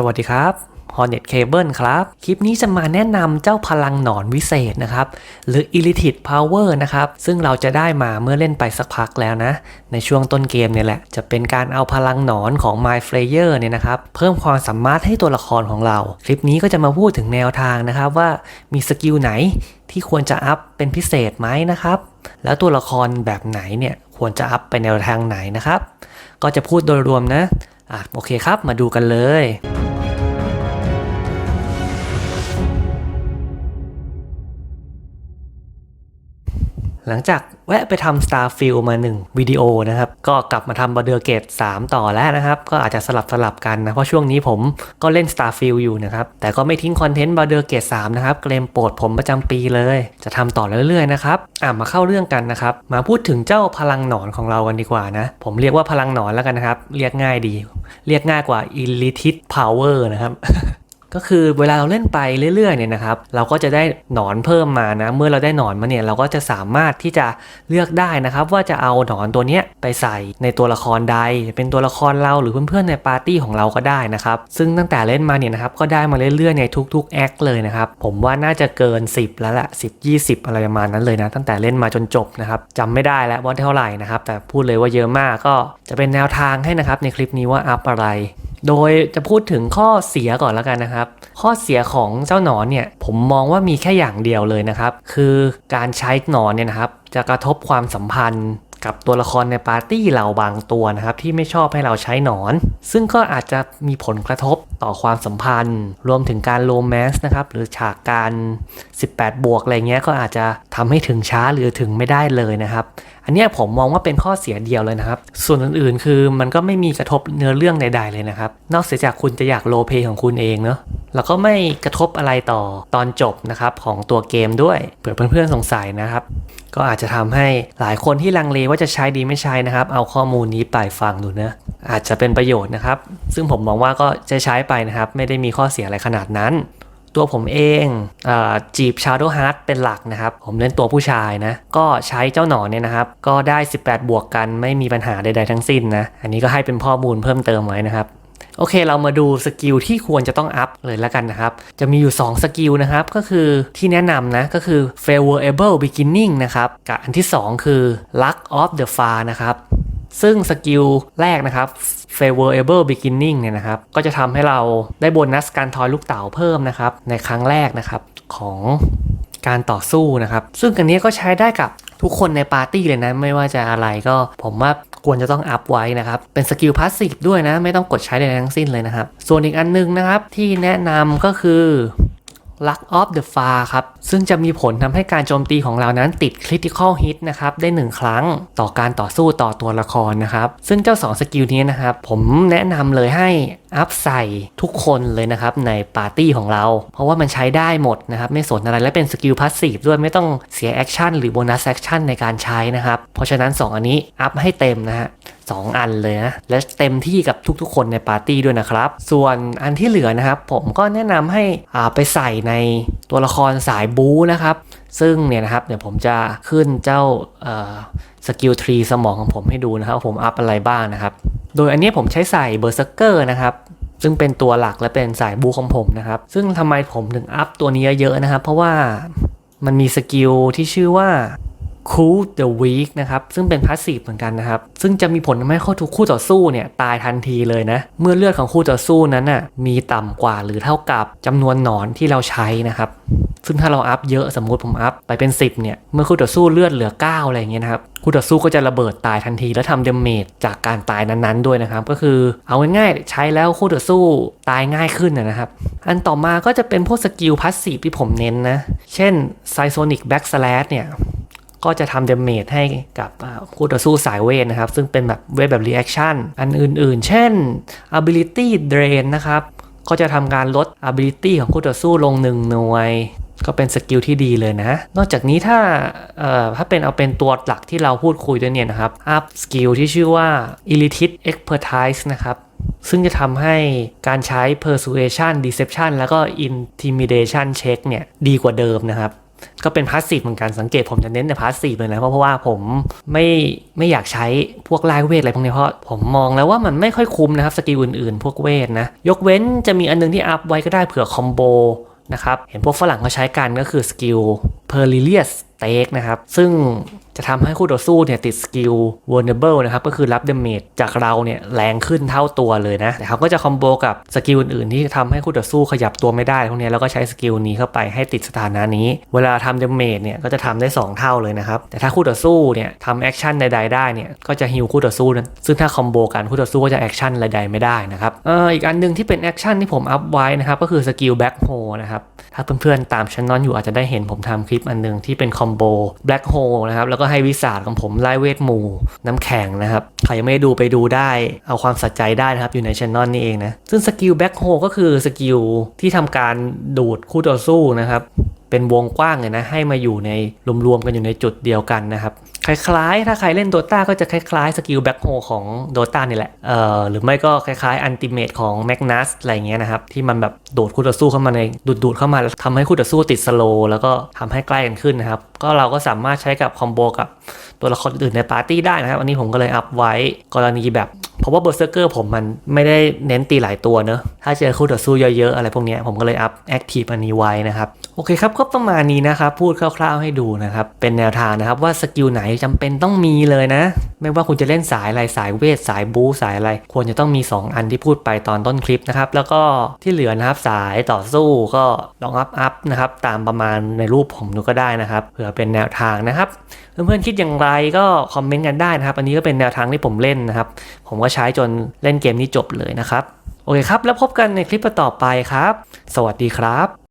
สวัสดีครับ Hornet Cable ครับ คลิปนี้จะมาแนะนำเจ้าพลังหนอนวิเศษนะครับ หรือ Illithid Power นะครับ ซึ่งเราจะได้มาเมื่อเล่นไปสักพักแล้วนะ ในช่วงต้นเกมเนี่ยแหละ จะเป็นการเอาพลังหนอนของ My Flayer เนี่ยนะครับ เพิ่มความสามารถให้ตัวละครของเรา คลิปนี้ก็จะมาพูดถึงแนวทางนะครับว่ามีสกิลไหนที่ควรจะอัพเป็นพิเศษไหมนะครับ แล้วตัวละครแบบไหนเนี่ยควรจะอัพไปแนวทางไหนนะครับ ก็จะพูดโดยรวมนะอะโอเคครับมาดูกันเลย หลังจากแวะไปทำ Starfield มา 1 วิดีโอนะครับ ก็กลับมาทำ b a d u r Gate 3 ต่อแล้วนะครับ ก็อาจจะสลับสลับกันนะ เพราะช่วงนี้ผมก็เล่น Starfield อยู่นะครับ แต่ก็ไม่ทิ้งคอนเทนต์ b a d u r Gate 3 นะครับ เกมโปรดผมประจำปีเลย จะทำต่อเรื่อยๆนะครับอะมาเข้าเรื่องกันนะครับ มาพูดถึงเจ้าพลังหนอนของเรากันดีกว่านะ ผมเรียกว่าพลังหนอนแล้วกันนะครับ เรียกง่ายดี เรียกง่ายกว่า Illithid Power นะครับ ก็คือเวลาเราเล่นไปเรื่อยๆเนี่ยนะครับ เราก็จะได้หนอนเพิ่มมานะ เมื่อเราได้หนอนมาเนี่ยเราก็จะสามารถที่จะเลือกได้นะครับ ว่าจะเอาหนอนตัวเนี้ยไปใส่ในตัวละครใด เป็นตัวละครเราหรือเพื่อนๆในปาร์ตี้ของเราก็ได้นะครับ ซึ่งตั้งแต่เล่นมาเนี่ยนะครับก็ได้มาเรื่อยๆในทุกๆแอคเลยนะครับผมว่าน่าจะเกิน 10 แล้วละ10 20 อะไรประมาณนั้นเลยนะตั้งแต่เล่นมาจนจบนะครับจำไม่ได้แล้วว่าเท่าไหร่นะครับแต่พูดเลยว่าเยอะมากก็จะเป็นแนวทางให้นะครับในคลิปนี้ว่าอัพอะไร โดยจะพูดถึงข้อเสียก่อนแล้วกันนะครับ ข้อเสียของเจ้าหนอนเนี่ยผมมองว่ามีแค่อย่างเดียวเลยนะครับ คือการใช้หนอนเนี่ยนะครับ จะกระทบความสัมพันธ์กับตัวละครในปาร์ตี้เราบางตัวนะครับ ที่ไม่ชอบให้เราใช้หนอน ซึ่งก็อาจจะมีผลกระทบต่อความสัมพันธ์ รวมถึงการโรแมนส์นะครับ หรือฉากการ 18 บวกอะไรเงี้ยก็อาจจะทำให้ถึงช้าหรือถึงไม่ได้เลยนะครับ อันนี้ผมมองว่าเป็นข้อเสียเดียวเลยนะครับ ส่วนอื่นๆ คือมันก็ไม่มีกระทบเนื้อเรื่องใด ๆ เลยนะครับ นอกเสียจากคุณจะอยากโลเพลย์ของคุณเองเนาะแล้วก็ไม่กระทบอะไรต่อตอนจบนะครับของตัวเกมด้วยเผื่อเพื่อนๆสงสัยนะครับ ก็อาจจะทำให้หลายคนที่ลังเลว่าจะใช้ดีไม่ใช้นะครับ เอาข้อมูลนี้ไปฟังดูนะอาจจะเป็นประโยชน์นะครับ ซึ่งผมมองว่าก็จะใช้ไปนะครับ ไม่ได้มีข้อเสียอะไรขนาดนั้น ตัวผมเองเออจีบ Shadow Heart เป็นหลักนะครับ ผมเล่นตัวผู้ชายนะ ก็ใช้เจ้าหนอนเนี่ยนะครับ ก็ได้ 18 บวกกันไม่มีปัญหาใดๆทั้งสิ้นนะ อันนี้ก็ให้เป็นข้อมูลเพิ่มเติมไว้นะครับโอเค เรามาดูสกิลที่ควรจะต้องอัพเลยแล้วกันนะครับ จะมีอยู่ 2 สกิลนะครับ ก็คือที่แนะนำนะ ก็คือ favorable beginning นะครับ กับอันที่ 2 คือ luck of the far นะครับ ซึ่งสกิลแรกนะครับ favorable beginning เนี่ยนะครับ ก็จะทำให้เราได้โบนัสการทอยลูกเต๋าเพิ่มนะครับ ในครั้งแรกนะครับของการต่อสู้นะครับ ซึ่งอันนี้ก็ใช้ได้กับทุกคนในปาร์ตี้เลยนะ ไม่ว่าจะอะไรก็ผมว่าควรจะต้องอัพไว้นะครับ เป็นสกิลพาสซีฟด้วยนะ ไม่ต้องกดใช้ใดทั้งสิ้นเลยนะครับ ส่วนอีกอันนึงนะครับที่แนะนำก็คือ Luck of the Far ครับ ซึ่งจะมีผลทำให้การโจมตีของเรานั้นติด Critical Hit นะครับ ได้ 1 ครั้งต่อการต่อสู้ต่อตัวละครนะครับ ซึ่งเจ้า 2 สกิลนี้นะครับ ผมแนะนำเลยให้อัพใส่ทุกคนเลยนะครับในปาร์ตี้ของเรา เพราะว่ามันใช้ได้หมดนะครับ ไม่สนอะไรและเป็นสกิลพาสซีฟด้วยไม่ต้องเสียแอคชั่นหรือโบนัสแอคชั่นในการใช้นะครับ เพราะฉะนั้น 2 อันนี้อัพให้เต็มนะฮะ สองอันเลยนะและเต็มที่กับทุกๆ คนในปาร์ตี้ด้วยนะครับ ส่วนอันที่เหลือนะครับผมก็แนะนำให้อ่าไปใส่ในตัวละครสายบู๊นะครับ ซึ่งเนี่ยนะครับเดี๋ยวผมจะขึ้นเจ้าสกิลทรีสมองของผมให้ดูนะครับผมอัพอะไรบ้างนะครับ โดยอันนี้ผมใช้ใส่เบอร์เซเกอร์นะครับซึ่งเป็นตัวหลักและเป็นสายบูของผมนะครับ ซึ่งทำไมผมถึงอัพตัวนี้เยอะๆนะครับ เพราะว่ามันมีสกิลที่ชื่อว่า Cool the Weak นะครับ ซึ่งเป็นพาสซีฟเหมือนกันนะครับ ซึ่งจะมีผลทำให้ข้าทุกคู่ต่อสู้เนี่ยตายทันทีเลยนะ เมื่อเลือดของคู่ต่อสู้นั้นน่ะมีต่ำกว่าหรือเท่ากับจำนวนหนอนที่เราใช้นะครับซึ่งถ้าเราอัพเยอะสมมุติผมอัพไปเป็น 10เนี่ยเมื่อคู่ต่อสู้เลือดเหลือ 9 อะไรอย่างเงี้ยนะครับคู่ต่อสู้ก็จะระเบิดตายทันที แล้วทำเดเมจจากการตายนั้นๆด้วยนะครับ ก็คือเอาง่ายๆใช้แล้วคู่ต่อสู้ตายง่ายขึ้นนะครับ อันต่อมาก็จะเป็นพวกสกิลพาสซีฟที่ผมเน้นนะ เช่นไซโซนิกแบ็กสแลชเนี่ย ก็จะทำเดเมจให้กับคู่ต่อสู้สายเวทนะครับ ซึ่งเป็นแบบเวทแบบรีแอคชั่นอันอื่นๆ เช่น ability drain นะครับ ก็จะทำการลด ability ของคู่ต่อสู้ลง1หน่วยก็เป็นสกิลที่ดีเลยนะ นอกจากนี้ถ้าถ้าเป็นเอาเป็นตัวหลักที่เราพูดคุยด้วยเนี่ยนะครับ อัพสกิลที่ชื่อว่า e l i t i t Expertise นะครับ ซึ่งจะทำให้การใช้ persuasion deception แล้วก็ intimidation check เนี่ยดีกว่าเดิมนะครับ ก็เป็นพาสซีฟเหมือนกันสังเกตผมจะเน้นในพาสซีฟเลยนะเพราะเพราะว่าผมไม่ไม่อยากใช้พวกลายเวทอะไรพวกนี้เพราะผมมองแล้วว่ามันไม่ค่อยคุ้มนะครับสกิลอื่นๆ พวกเวทนะ ยกเว้นจะมีอันนึงที่อัพไว้ก็ได้เผื่อคอมโบนะครับเห็นพวกฝรั่งเขาใช้กันก็คือสกิลเพอร์ลิเลียส u s Stake นะครับ ซึ่งจะทำให้คู่ต่อสู้เนี่ยติดสกิล vulnerable นะครับ ก็คือรับเดเมจจากเราเนี่ยแรงขึ้นเท่าตัวเลยนะแต่เขาก็จะคอมโบกับสกิลอื่นๆ ที่ทำให้คู่ต่อสู้ขยับตัวไม่ได้พวกนี้แล้วก็ใช้สกิลนี้เข้าไปให้ติดสถานะนี้ เวลาทำเดเมจเนี่ยก็จะทำได้ 2 เท่าเลยนะครับ แต่ถ้าคู่ต่อสู้เนี่ยทำแอคชั่นใดๆได้เนี่ยก็จะฮิลคู่ต่อสู้นั้นซึ่งถ้าคอมโบกันคู่ต่อสู้ก็จะแอคชั่นใดๆไม่ได้นะครับเอออีกอันหนึงที่เป็นแอคชั่นที่ผมอัพไว้นะครับก็คือสกิลแบ็คโฮนะครับถ้าเพื่อนๆตามช anel อยู่อาจจะได้เห็นผมทำคลิปอันนึงที่เป็นคอมโบแบล็คโฮนะครับแล้วก็ให้วิสาดของผมไล่เวทหมู่น้ำแข็งนะครับใครยังไม่ได้ดูไปดูได้เอาความสัใจได้นะครับอยู่ในช anel นี่เองนะซึ่งสกิลแบล็คโฮก็คือสกิลที่ทำการดูดคู่ต่อสู้นะครับเป็นวงกว้างเลยนะให้มาอยู่ในรวมๆกันอยู่ในจุดเดียวกันนะครับ คล้ายๆ ถ้าใครเล่นโดตาก็จะคล้ายๆ สกิลแบ็คโฮของโดตานี่แหละ เอ่อ หรือไม่ก็คล้ายๆ อันติเมตของแมกนัสอะไรเงี้ยนะครับ ที่มันแบบโดดคู่ต่อสู้เข้ามาในดูดๆเข้ามาแล้วทำให้คู่ต่อสู้ติดสโลว์แล้วก็ทำให้ใกล้กันขึ้นนะครับ ก็เราก็สามารถใช้กับคอมโบกับตัวละครอื่นในปาร์ตี้ได้นะครับ อันนี้ผมก็เลยอัพไว้กรณีแบบ ราะว่าเบอร์เซอร์เกอร์ผมมันไม่ได้เน้นตีหลายตัวเนอะถ้าเจอคู่ต่อสู้เยอะๆ อะไรพวกนี้ผมก็เลยอัพแอคทีฟอันนี้ไว้นะครับโอเคครับก็ประมาณนี้นะครับพูดคร่าวๆให้ดูนะครับเป็นแนวทางนะครับว่าสกิลไหนจำเป็นต้องมีเลยนะไม่ว่าคุณจะเล่นสายอะไรสายเวทสายบูสายอะไร ควรจะต้องมี 2 อันที่พูดไปตอนต้นคลิปนะครับ แล้วก็ที่เหลือนะครับสายต่อสู้ก็ลองอัพอัพนะครับตามประมาณในรูปผมดูก็ได้นะครับเผื่อเป็นแนวทางนะครับเพื่อนๆคิดอย่างไรก็คอมเมนต์กันได้นะครับ อันนี้ก็เป็นแนวทางที่ผมเล่นนะครับ ผมก็ใช้จนเล่นเกมนี้จบเลยนะครับ โอเคครับ แล้วพบกันในคลิปต่อไปครับ สวัสดีครับ